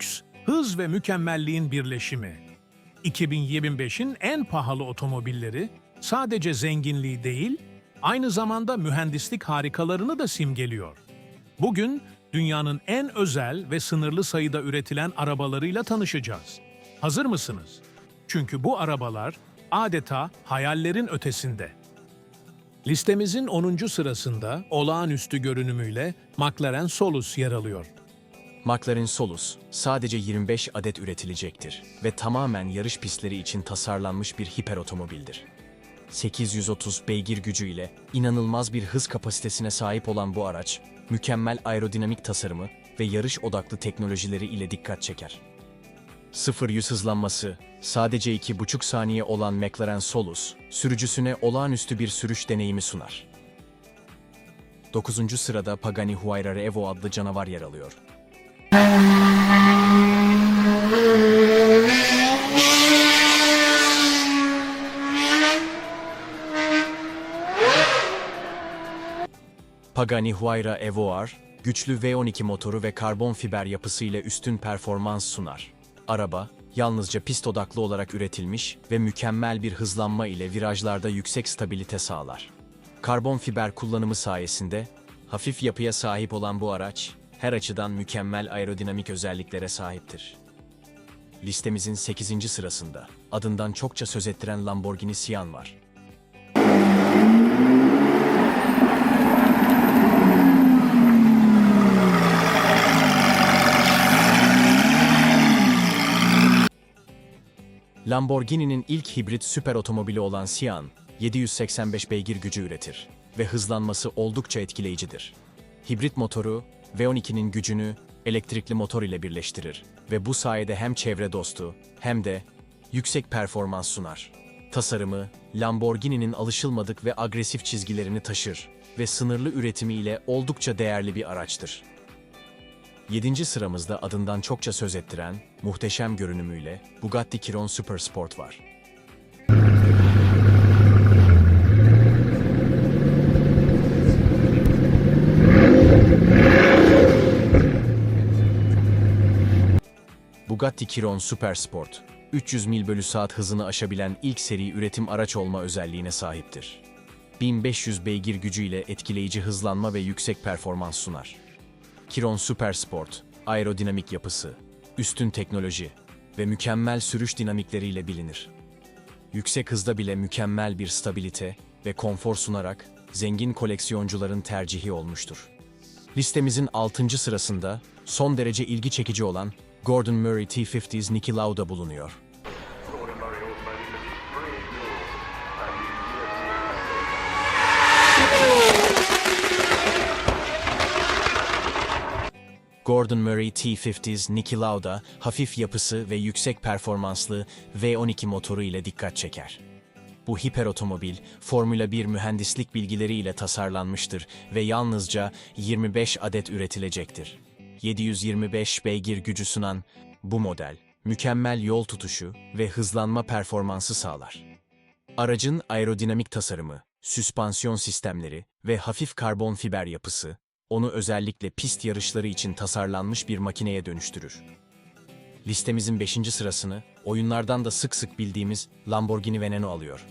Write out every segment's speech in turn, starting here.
Lüks, hız ve mükemmelliğin birleşimi. 2025'in en pahalı otomobilleri sadece zenginliği değil, aynı zamanda mühendislik harikalarını da simgeliyor. Bugün dünyanın en özel ve sınırlı sayıda üretilen arabalarıyla tanışacağız. Hazır mısınız? Çünkü bu arabalar adeta hayallerin ötesinde. Listemizin 10. sırasında olağanüstü görünümüyle McLaren Solus yer alıyor. McLaren Solus sadece 25 adet üretilecektir ve tamamen yarış pistleri için tasarlanmış bir hiper otomobildir. 830 beygir gücüyle inanılmaz bir hız kapasitesine sahip olan bu araç, mükemmel aerodinamik tasarımı ve yarış odaklı teknolojileri ile dikkat çeker. 0-100 hızlanması, sadece 2,5 saniye olan McLaren Solus, sürücüsüne olağanüstü bir sürüş deneyimi sunar. 9. sırada Pagani Huayra Evo adlı canavar yer alıyor. Pagani Huayra Evo R, güçlü V12 motoru ve karbon fiber yapısıyla üstün performans sunar. Araba, yalnızca pist odaklı olarak üretilmiş ve mükemmel bir hızlanma ile virajlarda yüksek stabilite sağlar. Karbon fiber kullanımı sayesinde, hafif yapıya sahip olan bu araç, her açıdan mükemmel aerodinamik özelliklere sahiptir. Listemizin 8. sırasında, adından çokça söz ettiren Lamborghini Sian var. Lamborghini'nin ilk hibrit süper otomobili olan Sian, 785 beygir gücü üretir ve hızlanması oldukça etkileyicidir. Hibrit motoru, V12'nin gücünü elektrikli motor ile birleştirir ve bu sayede hem çevre dostu hem de yüksek performans sunar. Tasarımı, Lamborghini'nin alışılmadık ve agresif çizgilerini taşır ve sınırlı üretimiyle oldukça değerli bir araçtır. 7. sıramızda adından çokça söz ettiren, muhteşem görünümüyle Bugatti Chiron Supersport var. Bugatti Chiron Supersport, 300 mil bölü saat hızını aşabilen ilk seri üretim araç olma özelliğine sahiptir. 1500 beygir gücüyle etkileyici hızlanma ve yüksek performans sunar. Chiron Supersport, aerodinamik yapısı, üstün teknoloji ve mükemmel sürüş dinamikleriyle bilinir. Yüksek hızda bile mükemmel bir stabilite ve konfor sunarak zengin koleksiyoncuların tercihi olmuştur. Listemizin 6. sırasında son derece ilgi çekici olan Gordon Murray T50's Niki Lauda bulunuyor. Gordon Murray Automotive is brand new. Gordon Murray T50's Niki Lauda, hafif yapısı ve yüksek performanslı V12 motoru ile dikkat çeker. Bu hiper otomobil, Formula 1 mühendislik bilgileriyle tasarlanmıştır ve yalnızca 25 adet üretilecektir. 725 beygir gücü sunan bu model, mükemmel yol tutuşu ve hızlanma performansı sağlar. Aracın aerodinamik tasarımı, süspansiyon sistemleri ve hafif karbon fiber yapısı, onu özellikle pist yarışları için tasarlanmış bir makineye dönüştürür. Listemizin 5. sırasını oyunlardan da sık sık bildiğimiz Lamborghini Veneno alıyor.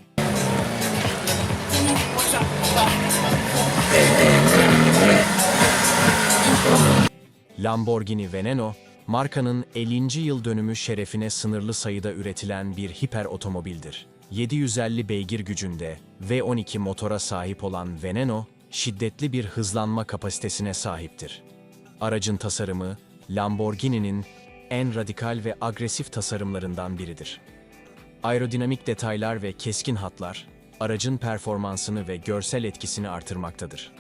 Lamborghini Veneno, markanın 50. yıl dönümü şerefine sınırlı sayıda üretilen bir hiper otomobildir. 750 beygir gücünde V12 motora sahip olan Veneno, şiddetli bir hızlanma kapasitesine sahiptir. Aracın tasarımı, Lamborghini'nin en radikal ve agresif tasarımlarından biridir. Aerodinamik detaylar ve keskin hatlar, aracın performansını ve görsel etkisini artırmaktadır.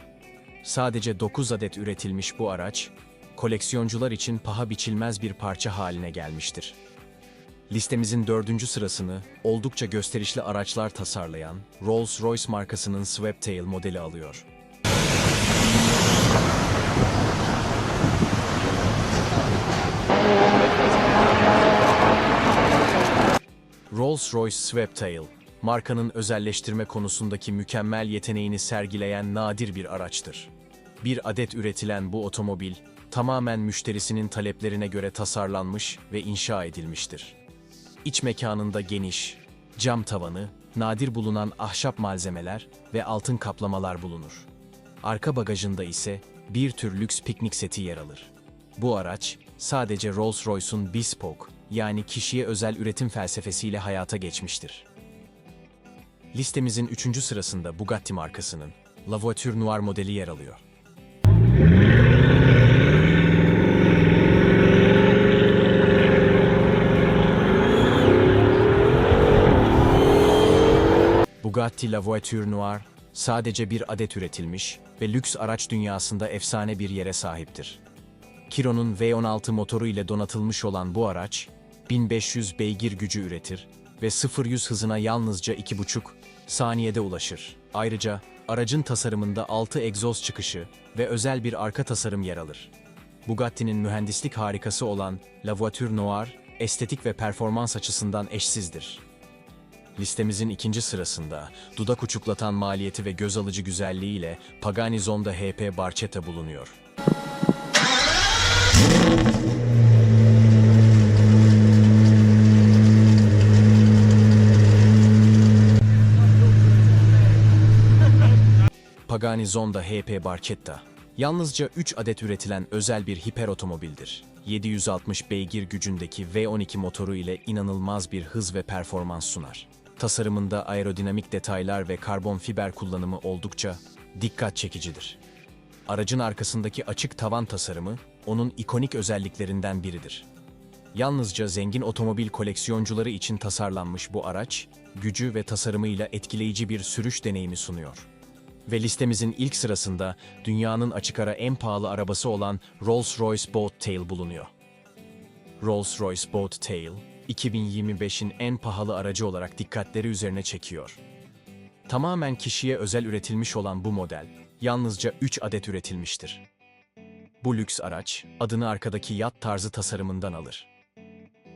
Sadece 9 adet üretilmiş bu araç, koleksiyoncular için paha biçilmez bir parça haline gelmiştir. Listemizin dördüncü sırasını oldukça gösterişli araçlar tasarlayan Rolls-Royce markasının Sweptail modeli alıyor. Rolls-Royce Sweptail, markanın özelleştirme konusundaki mükemmel yeteneğini sergileyen nadir bir araçtır. Bir adet üretilen bu otomobil, tamamen müşterisinin taleplerine göre tasarlanmış ve inşa edilmiştir. İç mekanında geniş, cam tavanı, nadir bulunan ahşap malzemeler ve altın kaplamalar bulunur. Arka bagajında ise bir tür lüks piknik seti yer alır. Bu araç sadece Rolls-Royce'un bespoke yani kişiye özel üretim felsefesiyle hayata geçmiştir. Listemizin üçüncü sırasında Bugatti markasının La Voiture Noire modeli yer alıyor. Bugatti La Voiture Noire sadece bir adet üretilmiş ve lüks araç dünyasında efsane bir yere sahiptir. Chiron'un V16 motoru ile donatılmış olan bu araç, 1500 beygir gücü üretir ve 0-100 hızına yalnızca 2,5 saniyede ulaşır. Ayrıca aracın tasarımında 6 egzoz çıkışı ve özel bir arka tasarım yer alır. Bugatti'nin mühendislik harikası olan La Voiture Noire, estetik ve performans açısından eşsizdir. Listemizin ikinci sırasında dudak uçuklatan maliyeti ve göz alıcı güzelliğiyle Pagani Zonda HP Barchetta bulunuyor. Pagani Zonda HP Barchetta, yalnızca 3 adet üretilen özel bir hiper otomobildir. 760 beygir gücündeki V12 motoru ile inanılmaz bir hız ve performans sunar. Tasarımında aerodinamik detaylar ve karbon fiber kullanımı oldukça dikkat çekicidir. Aracın arkasındaki açık tavan tasarımı onun ikonik özelliklerinden biridir. Yalnızca zengin otomobil koleksiyoncuları için tasarlanmış bu araç, gücü ve tasarımıyla etkileyici bir sürüş deneyimi sunuyor. Ve listemizin ilk sırasında dünyanın açık ara en pahalı arabası olan Rolls-Royce Boat Tail bulunuyor. Rolls-Royce Boat Tail, 2025'in en pahalı aracı olarak dikkatleri üzerine çekiyor. Tamamen kişiye özel üretilmiş olan bu model, yalnızca 3 adet üretilmiştir. Bu lüks araç, adını arkadaki yat tarzı tasarımından alır.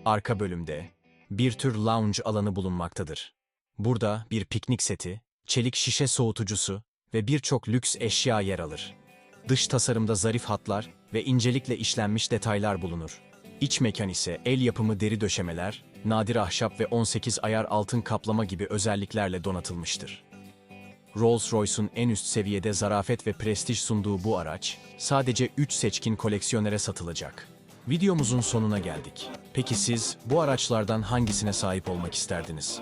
Arka bölümde, bir tür lounge alanı bulunmaktadır. Burada bir piknik seti, çelik şişe soğutucusu ve birçok lüks eşya yer alır. Dış tasarımda zarif hatlar ve incelikle işlenmiş detaylar bulunur. İç mekan ise el yapımı deri döşemeler, nadir ahşap ve 18 ayar altın kaplama gibi özelliklerle donatılmıştır. Rolls-Royce'un en üst seviyede zarafet ve prestij sunduğu bu araç, sadece 3 seçkin koleksiyonere satılacak. Videomuzun sonuna geldik. Peki siz bu araçlardan hangisine sahip olmak isterdiniz?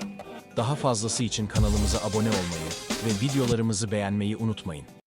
Daha fazlası için kanalımıza abone olmayı ve videolarımızı beğenmeyi unutmayın.